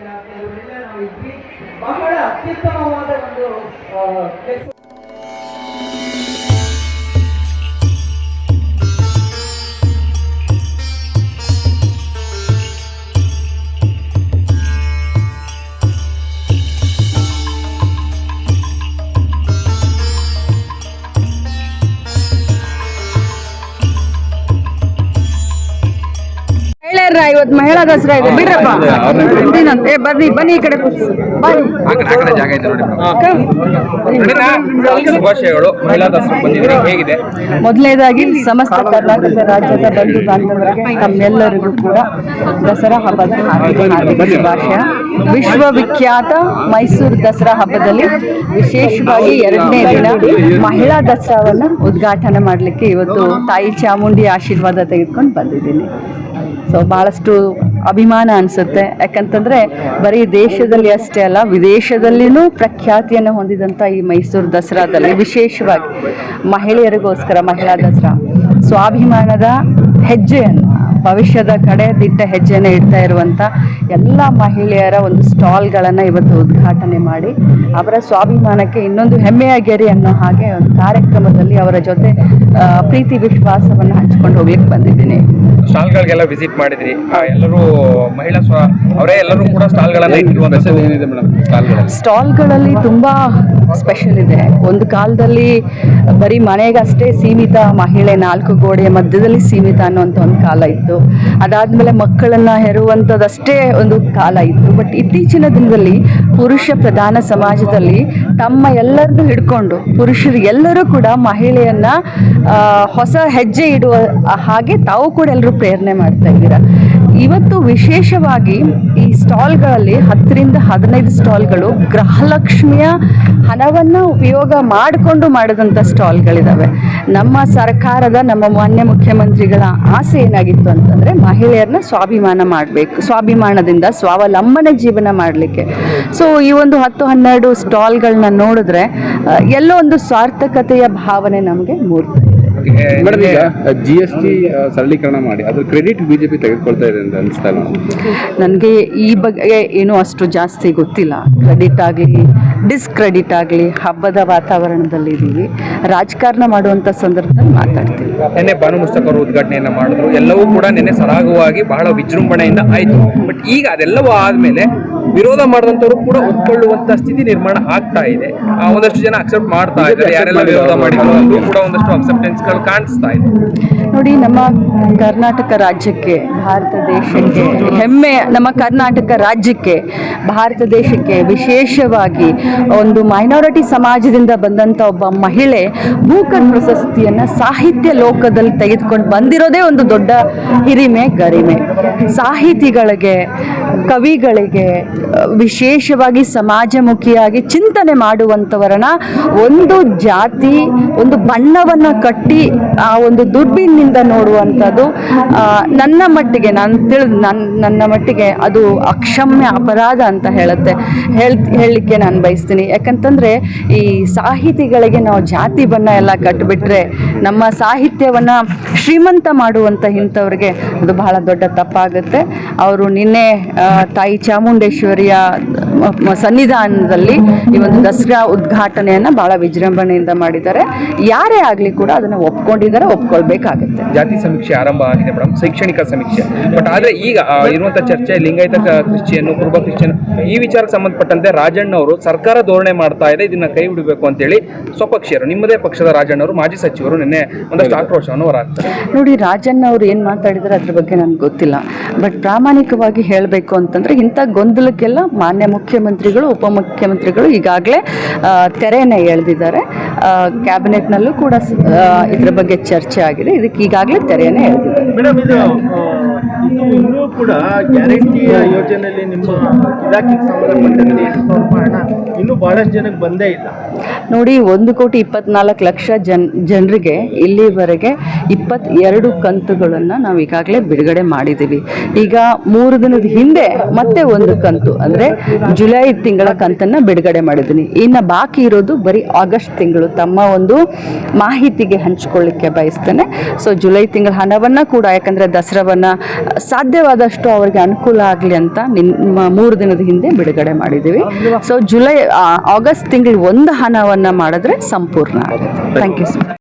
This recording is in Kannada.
ಕೆಲವರೆಲ್ಲ ನಾವು ಇದ್ವಿ. ಬಹಳ ಅತ್ಯುತ್ತಮವಾದ ಒಂದು ಮಹಿಳೆಯರ ಇವತ್ತು ಮಹಿಳಾ ದಸರಾ ಇದೆ. ಬಿಡ್ರಪ್ಪ. ಏ ಬನ್ನಿ ಬನ್ನಿ ಈ ಕಡೆ. ಬನ್ನಿ ಶುಭಾಶಯಗಳು. ಮಹಿಳಾ ದಸರಾ ಬಂದಿದ್ದೀರಿ ಹೇಗಿದೆ? ಮೊದಲನೇದಾಗಿ ಸಮಸ್ತ ಕರ್ನಾಟಕ ರಾಜ್ಯದ ಬಂಧು ಬಾಂಧವರಿಗೆ ತಮ್ಮೆಲ್ಲರಿಗೂ ಕೂಡ ದಸರಾ ಹಬ್ಬದ ಹಾರ್ದಿಕ ಶುಭಾಶಯ. ವಿಶ್ವವಿಖ್ಯಾತ ಮೈಸೂರು ದಸರಾ ಹಬ್ಬದಲ್ಲಿ ವಿಶೇಷವಾಗಿ ಎರಡನೇ ದಿನ ಮಹಿಳಾ ದಸರಾವನ್ನು ಉದ್ಘಾಟನೆ ಮಾಡಲಿಕ್ಕೆ ಇವತ್ತು ತಾಯಿ ಚಾಮುಂಡಿ ಆಶೀರ್ವಾದ ತೆಗೆದುಕೊಂಡು ಬಂದಿದ್ದೀನಿ. ಸೊ ಭಾಳಷ್ಟು ಅಭಿಮಾನ ಅನಿಸುತ್ತೆ. ಯಾಕಂತಂದರೆ ಬರೀ ದೇಶದಲ್ಲಿ ಅಷ್ಟೇ ಅಲ್ಲ, ವಿದೇಶದಲ್ಲಿನೂ ಪ್ರಖ್ಯಾತಿಯನ್ನು ಹೊಂದಿದಂಥ ಈ ಮೈಸೂರು ದಸರಾದಲ್ಲಿ ವಿಶೇಷವಾಗಿ ಮಹಿಳೆಯರಿಗೋಸ್ಕರ, ಮಹಿಳಾ ದಸರಾ. ಸ್ವಾಭಿಮಾನದ ಹೆಜ್ಜೆಯನ್ನು, ಭವಿಷ್ಯದ ಕಡೆ ದಿಟ್ಟ ಹೆಜ್ಜೆಯನ್ನು ಇಡ್ತಾ ಇರುವಂಥ ಎಲ್ಲ ಮಹಿಳೆಯರ ಒಂದು ಸ್ಟಾಲ್ಗಳನ್ನು ಇವತ್ತು ಉದ್ಘಾಟನೆ ಮಾಡಿ ಅವರ ಸ್ವಾಭಿಮಾನಕ್ಕೆ ಇನ್ನೊಂದು ಹೆಮ್ಮೆಯ ಗೆರೆ ಅನ್ನೋ ಹಾಗೆ ಒಂದು ಕಾರ್ಯಕ್ರಮದಲ್ಲಿ ಅವರ ಜೊತೆ ಪ್ರೀತಿ ವಿಶ್ವಾಸವನ್ನು ಹಂಚಿಕೊಂಡು ಹೋಗ್ಲಿಕ್ಕೆ ಬಂದಿದ್ದೀನಿ. ಸ್ಟಾಲ್ಗಳಿಗೆಲ್ಲ ವಿಸಿಟ್ ಮಾಡಿದ್ರಿ. ಎಲ್ಲರೂ ಮಹಿಳಾ ಸ್ವ ಅವರೇ ಎಲ್ಲರೂ ಕೂಡ ಸ್ಟಾಲ್ಗಳನ್ನು ಸ್ಟಾಲ್ಗಳಲ್ಲಿ ತುಂಬ ಸ್ಪೆಷಲ್ ಇದೆ. ಒಂದು ಕಾಲದಲ್ಲಿ ಬರೀ ಮನೆಗಷ್ಟೇ ಸೀಮಿತ ಮಹಿಳೆ ನಾಲ್ಕು ಗೋಡೆಯ ಮಧ್ಯದಲ್ಲಿ ಸೀಮಿತ ಅನ್ನುವಂಥ ಒಂದು ಕಾಲ ಇತ್ತು. ಅದಾದಮೇಲೆ ಮಕ್ಕಳನ್ನು ಹೆರುವಂಥದ್ದಷ್ಟೇ ಒಂದು ಕಾಲ ಇತ್ತು. ಬಟ್ ಇತ್ತೀಚಿನ ದಿನದಲ್ಲಿ ಪುರುಷ ಪ್ರಧಾನ ಸಮಾಜದಲ್ಲಿ ತಮ್ಮ ಎಲ್ಲರನ್ನೂ ಹಿಡ್ಕೊಂಡು ಪುರುಷರು ಎಲ್ಲರೂ ಕೂಡ ಮಹಿಳೆಯನ್ನ ಹೊಸ ಹೆಜ್ಜೆ ಇಡುವ ಹಾಗೆ ತಾವು ಕೂಡ ಎಲ್ಲರೂ ಪ್ರೇರಣೆ ಮಾಡ್ತಾ ಇದ್ದೀರಾ? ಇವತ್ತು ವಿಶೇಷವಾಗಿ ಈ ಸ್ಟಾಲ್ಗಳಲ್ಲಿ ಹತ್ತರಿಂದ ಹದಿನೈದು ಸ್ಟಾಲ್ಗಳು ಗೃಹಲಕ್ಷ್ಮಿಯ ಹಣವನ್ನು ಉಪಯೋಗ ಮಾಡಿಕೊಂಡು ಮಾಡಿದಂಥ ಸ್ಟಾಲ್ಗಳಿದ್ದಾವೆ ನಮ್ಮ ಸರ್ಕಾರದ, ನಮ್ಮ ಮಾನ್ಯ ಮುಖ್ಯಮಂತ್ರಿಗಳ ಆಸೆ ಏನಾಗಿತ್ತು ಅಂತಂದರೆ ಮಹಿಳೆಯರನ್ನ ಸ್ವಾಭಿಮಾನ ಮಾಡಬೇಕು, ಸ್ವಾಭಿಮಾನದಿಂದ ಸ್ವಾವಲಂಬನೆ ಜೀವನ ಮಾಡಲಿಕ್ಕೆ. ಸೊ ಈ ಒಂದು ಹತ್ತು ಹನ್ನೆರಡು ಸ್ಟಾಲ್ಗಳನ್ನ ನೋಡಿದ್ರೆ ಎಲ್ಲೋ ಒಂದು ಸಾರ್ಥಕತೆಯ ಭಾವನೆ ನಮಗೆ ಮೂಡ್ತಾ ಇದೆ. ಮೇಡಮ್ ಈಗ ಜಿ ಎಸ್ ಟಿ ಸರಳೀಕರಣ ಮಾಡಿ ಅದ್ರ ಕ್ರೆಡಿಟ್ ಬಿಜೆಪಿ ತೆಗೆದುಕೊಳ್ತಾ ಇದೆ ಅಂತ ಅನಿಸ್ತಾ ಇಲ್ಲ ನನಗೆ ಈ ಬಗ್ಗೆ ಏನೂ ಅಷ್ಟು ಜಾಸ್ತಿ ಗೊತ್ತಿಲ್ಲ. ಕ್ರೆಡಿಟ್ ಆಗಲಿ ಡಿಸ್ಕ್ರೆಡಿಟ್ ಆಗಲಿ ಹಬ್ಬದ ವಾತಾವರಣದಲ್ಲಿ ಇದ್ದೀವಿ. ರಾಜಕಾರಣ ಮಾಡುವಂಥ ಸಂದರ್ಭದಲ್ಲಿ ಮಾತಾಡ್ತೀವಿ. ನಿನ್ನೆ ಭಾನು ಮುಸ್ತಕ್ ಅವರು ಉದ್ಘಾಟನೆಯನ್ನ ಮಾಡಿದ್ರು. ಎಲ್ಲವೂ ಕೂಡ ನಿನ್ನೆ ಸರಾಗವಾಗಿ ಬಹಳ ವಿಜೃಂಭಣೆಯಿಂದ ಆಯ್ತು. ಬಟ್ ಈಗ ಅದೆಲ್ಲವೂ ಆದ್ಮೇಲೆ ವಿರೋಧ ಮಾಡಿದಂಥವ್ರು ಕೂಡ ಒಪ್ಕೊಳ್ಳುವಂತ ಸ್ಥಿತಿ ನಿರ್ಮಾಣ ಆಗ್ತಾ ಇದೆ. ಒಂದಷ್ಟು ಜನ ಅಕ್ಸೆಪ್ಟ್ ಮಾಡ್ತಾ ಇದ್ದಾರೆ. ಯಾರೆಲ್ಲ ವಿರೋಧ ಮಾಡಿದ್ರು ಅದು ಕೂಡ ಒಂದಷ್ಟು ಅಕ್ಸೆಪ್ಟೆನ್ಸ್ಗಳು ಕಾಣಿಸ್ತಾ ಇದೆ. ನೋಡಿ ನಮ್ಮ ಕರ್ನಾಟಕ ರಾಜ್ಯಕ್ಕೆ ಭಾರತ ದೇಶಕ್ಕೆ ಹೆಮ್ಮೆ ನಮ್ಮ ಕರ್ನಾಟಕ ರಾಜ್ಯಕ್ಕೆ ಭಾರತ ದೇಶಕ್ಕೆ ವಿಶೇಷವಾಗಿ ಒಂದು ಮೈನಾರಿಟಿ ಸಮಾಜದಿಂದ ಬಂದಂಥ ಒಬ್ಬ ಮಹಿಳೆ ಭೂಕರ್ ಪ್ರಶಸ್ತಿಯನ್ನು ಸಾಹಿತ್ಯ ಲೋಕದಲ್ಲಿ ತೆಗೆದುಕೊಂಡು ಬಂದಿರೋದೇ ಒಂದು ದೊಡ್ಡ ಹಿರಿಮೆ ಗರಿಮೆ. ಸಾಹಿತಿಗಳಿಗೆ ಕವಿಗಳಿಗೆ ವಿಶೇಷವಾಗಿ ಸಮಾಜಮುಖಿಯಾಗಿ ಚಿಂತನೆ ಮಾಡುವಂಥವರನ್ನ ಒಂದು ಜಾತಿ, ಒಂದು ಬಣ್ಣವನ್ನು ಕಟ್ಟಿ ಆ ಒಂದು ದುರ್ಬಿನಿಂದ ನೋಡುವಂಥದ್ದು ನನ್ನ ಮಟ್ಟಿಗೆ ನಾನು ತಿಳಿದು ನನ್ನ ನನ್ನ ಮಟ್ಟಿಗೆ ಅದು ಅಕ್ಷಮ್ಯ ಅಪರಾಧ ಅಂತ ಹೇಳುತ್ತೆ. ಹೇಳ್, ಹೇಳಲಿಕ್ಕೆ ನಾನು ಬಯಸ್ತೀನಿ. ಯಾಕಂತಂದರೆ ಈ ಸಾಹಿತಿಗಳಿಗೆ ನಾವು ಜಾತಿ ಬಣ್ಣ ಎಲ್ಲ ಕಟ್ಟಿಬಿಟ್ರೆ ನಮ್ಮ ಸಾಹಿತ್ಯವನ್ನು ಶ್ರೀಮಂತ ಮಾಡುವಂಥ ಇಂಥವ್ರಿಗೆ ಅದು ಬಹಳ ದೊಡ್ಡ ತಪ್ಪಾಗುತ್ತೆ. ಅವರು ನಿನ್ನೆ ಆ, ತಾಯಿ ಚಾಮುಂಡೇಶ್ವರಿಯ ಮ- ಮ- ಸನ್ನಿಧಾನದಲ್ಲಿ ಈ ಒಂದು ದಸರಾ ಉದ್ಘಾಟನೆಯನ್ನು ಬಹಳ ವಿಜೃಂಭಣೆಯಿಂದ ಮಾಡಿದ್ದಾರೆ. ಯಾರೇ ಆಗಲಿ ಕೂಡ ಅದನ್ನು ಒಪ್ಕೊಂಡಿದ್ದಾರೆ ಒಪ್ಕೊಳ್ಬೇಕಾಗುತ್ತೆ. ಜಾತಿ ಸಮೀಕ್ಷೆ ಆರಂಭ ಆಗಿದೆ ಮೇಡಮ್ ಶೈಕ್ಷಣಿಕ ಸಮೀಕ್ಷೆ. ಬಟ್ ಆದ್ರೆ ಈಗ ಇರುವಂಥ ಚರ್ಚೆ ಲಿಂಗಾಯತ ಕ್ರಿಶ್ಚಿಯನ್ ಕುರುಬ ಕ್ರಿಶ್ಚಿಯನ್ ಈ ವಿಚಾರಕ್ಕೆ ಸಂಬಂಧಪಟ್ಟಂತೆ ರಾಜಣ್ಣ ಅವರು ಸರ್ಕಾರ ಧೋರಣೆ ಮಾಡ್ತಾ ಇದೆ ಇದನ್ನ ಕೈ ಬಿಡಬೇಕು ಅಂತೇಳಿ ಸ್ವಪಕ್ಷೀಯರು ನಿಮ್ಮದೇ ಪಕ್ಷದ ರಾಜಣ್ಣ ಅವರು ಮಾಜಿ ಸಚಿವರು ನಿನ್ನೆ ಒಂದಷ್ಟು ಆಕ್ರೋಶವನ್ನು ಹೊರಹಾಕ್ತಾರೆ. ನೋಡಿ ರಾಜಣ್ಣ ಅವರು ಏನು ಮಾತಾಡಿದ್ದಾರೆ ಅದ್ರ ಬಗ್ಗೆ ನನಗೆ ಗೊತ್ತಿಲ್ಲ. ಬಟ್ ಪ್ರಾಮಾಣಿಕವಾಗಿ ಹೇಳಬೇಕು ಅಂತಂದರೆ ಇಂಥ ಗೊಂದಲಕ್ಕೆಲ್ಲ ಮಾನ್ಯ ಮುಖ್ಯಮಂತ್ರಿಗಳು ಉಪಮುಖ್ಯಮಂತ್ರಿಗಳು ಈಗಾಗಲೇ ತೆರೆಯನ್ನು ಎಳೆದಿದ್ದಾರೆ. ಕ್ಯಾಬಿನೆಟ್ನಲ್ಲೂ ಕೂಡ ಇದರ ಬಗ್ಗೆ ಚರ್ಚೆ ಆಗಿದೆ. ಇದಕ್ಕೆ ಈಗಾಗಲೇ ತೆರೆಯನ್ನು ಎಳೆದಿದ್ದಾರೆ. ಮೇಡಮ್ ಇದು ಆ, ಇನ್ನೂ ಕೂಡ ಗ್ಯಾರಂಟಿ ಯೋಜನೆಯಲ್ಲಿ ನಿಮ್ಮ ಇಲಾಖೆಗೆ ಸಂಬಂಧಪಟ್ಟಂತೆ ಎಂಟು ಸಾವಿರ ರೂಪಾಯಿ ಹಣ ಇನ್ನೂ ಬಹಳಷ್ಟು ಜನಕ್ಕೆ ಬಂದೇ ಇಲ್ಲ. ನೋಡಿ ಒಂದು ಕೋಟಿ ಇಪ್ಪತ್ನಾಲ್ಕು ಲಕ್ಷ ಜನ್ ಜನರಿಗೆ ಇಲ್ಲಿವರೆಗೆ ಇಪ್ಪತ್ತೆರಡು ಕಂತುಗಳನ್ನು ನಾವು ಈಗಾಗಲೇ ಬಿಡುಗಡೆ ಮಾಡಿದ್ದೀವಿ ಈಗ ಮೂರು ದಿನದ ಹಿಂದೆ ಮತ್ತೆ ಒಂದು ಕಂತು, ಅಂದರೆ ಜುಲೈ ತಿಂಗಳ ಕಂತನ್ನು ಬಿಡುಗಡೆ ಮಾಡಿದ್ದೀನಿ ಇನ್ನು ಬಾಕಿ ಇರೋದು ಬರೀ ಆಗಸ್ಟ್ ತಿಂಗಳು. ತಮ್ಮ ಒಂದು ಮಾಹಿತಿಗೆ ಹಂಚ್ಕೊಳ್ಳಿಕ್ಕೆ ಬಯಸ್ತೇನೆ. ಸೊ ಜುಲೈ ತಿಂಗಳ ಹಣವನ್ನು ಕೂಡ, ಯಾಕಂದರೆ ದಸರಾವನ್ನು ಸಾಧ್ಯವಾದಷ್ಟು ಅವರಿಗೆ ಅನುಕೂಲ ಆಗಲಿ ಅಂತ ನಿಮ್ಮ ಮೂರು ದಿನದ ಹಿಂದೆ ಬಿಡುಗಡೆ ಮಾಡಿದ್ದೀವಿ ಸೊ ಜುಲೈ ಆಗಸ್ಟ್ ತಿಂಗಳು ಒಂದು ಹಣವನ್ನು ಮಾಡಿದ್ರೆ ಸಂಪೂರ್ಣ ಆಗುತ್ತೆ. Thank you sir